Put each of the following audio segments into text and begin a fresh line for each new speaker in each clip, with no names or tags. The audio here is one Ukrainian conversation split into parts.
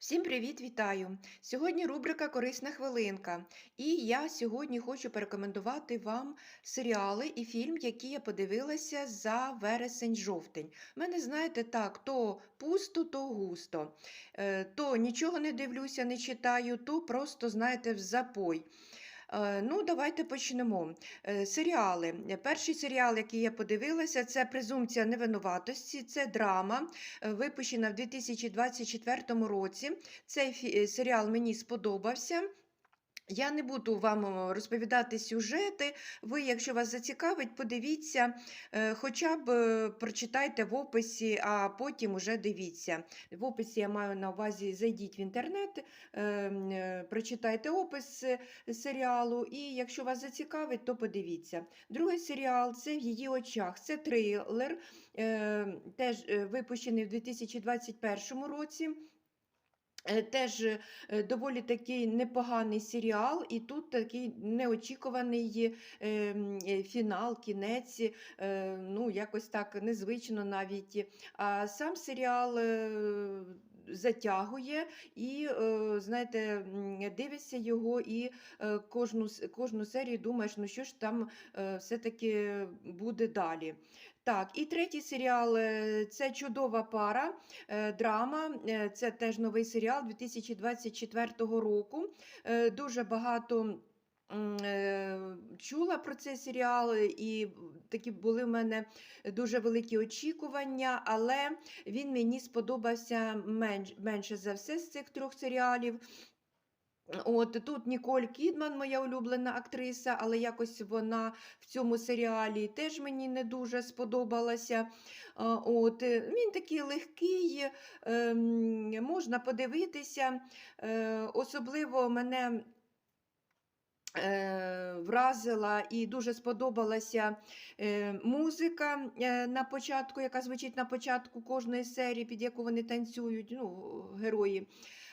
Всім привіт, вітаю! Сьогодні рубрика Корисна хвилинка. І я сьогодні хочу порекомендувати вам серіали і фільм, які я подивилася за вересень-жовтень. Мене, знаєте, так, то пусто, то густо. Е, То нічого не дивлюся, не читаю, то просто, знаєте, в запой. Е, Ну, давайте почнемо. Е, Серіали. Перший серіал, який я подивилася, це Презумпція невинуватості, це драма, е, випущена в 2024 році. Цей серіал мені сподобався. Я не буду вам розповідати сюжети. Ви, якщо вас зацікавить, подивіться, е, хоча б е, прочитайте в описі, а потім уже дивіться. В описі я маю на увазі, зайдіть в інтернет, е, м, е, прочитайте опис серіалу, і якщо вас зацікавить, то подивіться. Другий серіал це в її очах. Це трилер, е, теж випущений в 2021 році. Е, Теж е, доволі такий непоганий серіал, і тут такий неочікуваний е, е, фінал, кінець, ну якось так незвично навіть. А сам серіал затягує і, е, знаєте, дивишся його і е, кожну, кожну серію думаєш, ну що ж там е, все-таки буде далі. Так, і третій серіал це чудова пара. Драма, це теж новий серіал 2024 року. Дуже багато чула про цей серіал, і такі були в мене дуже великі очікування, але він мені сподобався менш, менше за все з цих трьох серіалів. От тут Ніколь Кідман, моя улюблена актриса, але якось вона в цьому серіалі теж мені не дуже сподобалася. От, е, він такий легкий, ем, можна подивитися. Е, Особливо мене е, вразила і дуже сподобалася е, музика е, на початку, яка звучить на початку кожної серії, під яку вони танцюють, ну, герої.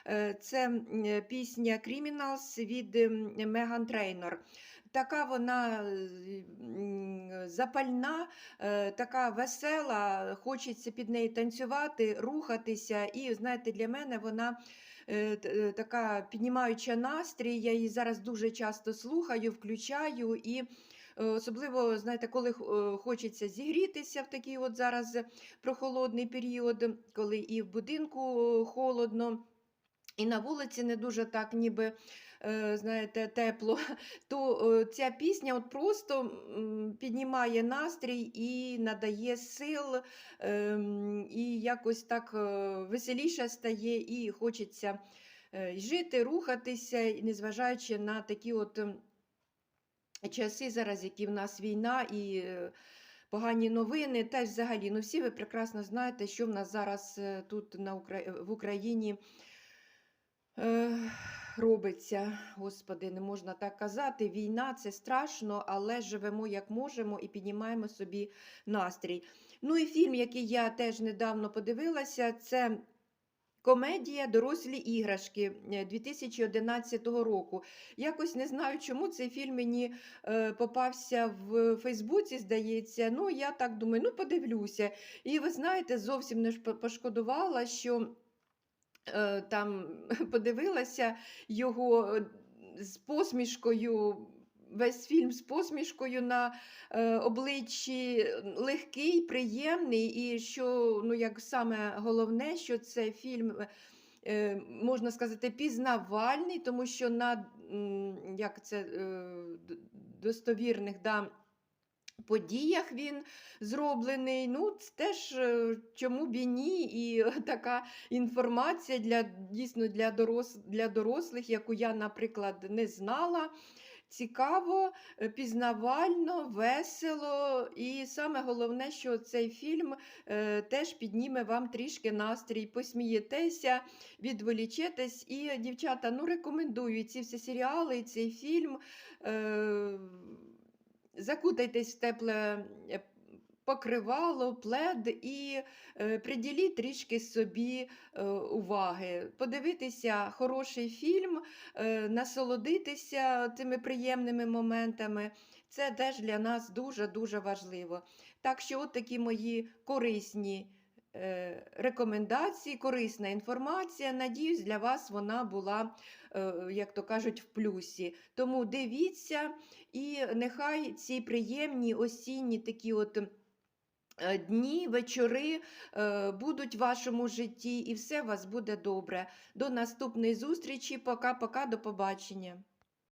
Е, Це е, пісня Criminals від Меган Трейнор. Така вона е, запальна, е, така весела, хочеться під неї танцювати, рухатися. І, знаєте, для мене вона е, е, така піднімаюча настрій. Я її зараз дуже часто слухаю, включаю і. е, Особливо, знаєте, коли е, хочеться зігрітися в такий от зараз прохолодний період, коли і в будинку е, холодно, і на вулиці не дуже так, ніби, е, знаєте, тепло, то ця пісня от просто піднімає настрій і надає сил, і якось так е, веселіше стає, і хочеться жити, рухатися, незважаючи на такі от часи зараз, які в нас війна і. е, Погані новини, та й взагалі, ну всі ви прекрасно знаєте, що в нас зараз е, тут на Укра... в Україні е, робиться. Господи, не можна так казати. Війна це страшно, але живемо як можемо і піднімаємо собі настрій. Ну і фільм, який я теж недавно подивилася, це. Комедія Дорослі іграшки е, 2011 року. Якось не знаю, чому цей фільм мені е, попався в Фейсбуці, здається. Ну, я так думаю, ну подивлюся. І ви знаєте, зовсім не пошкодувала, що е, там подивилася його е, з посмішкою. Весь фільм з посмішкою на е, обличчі легкий, приємний, і що ну, як саме головне, що це фільм, е, можна сказати, пізнавальний, тому що на як це, е, достовірних да, подіях він зроблений. Ну, теж е, чому б і ні, і така інформація для дійсно для, дорос, для дорослих, яку я, наприклад, не знала. Цікаво, е, пізнавально, весело, і саме головне, що цей фільм е, теж підніме вам трішки настрій, посмієтеся, відволічетесь. І, дівчата, ну рекомендую ці всі серіали, цей фільм. Е, закутайтесь в тепле е, покривало, плед і е, приділіть трішки собі е, уваги. Подивитися хороший фільм, насолодитися тими приємними моментами. Це теж для нас дуже-дуже важливо. Так що, от такі мої корисні рекомендації, корисна інформація. Надіюсь, для вас вона була, е, як то кажуть, в плюсі. Тому дивіться, і нехай ці приємні осінні такі от. е, Дні, вечори е, будуть в вашому житті, і все у вас буде добре. До наступної зустрічі. Пока-пока, до побачення.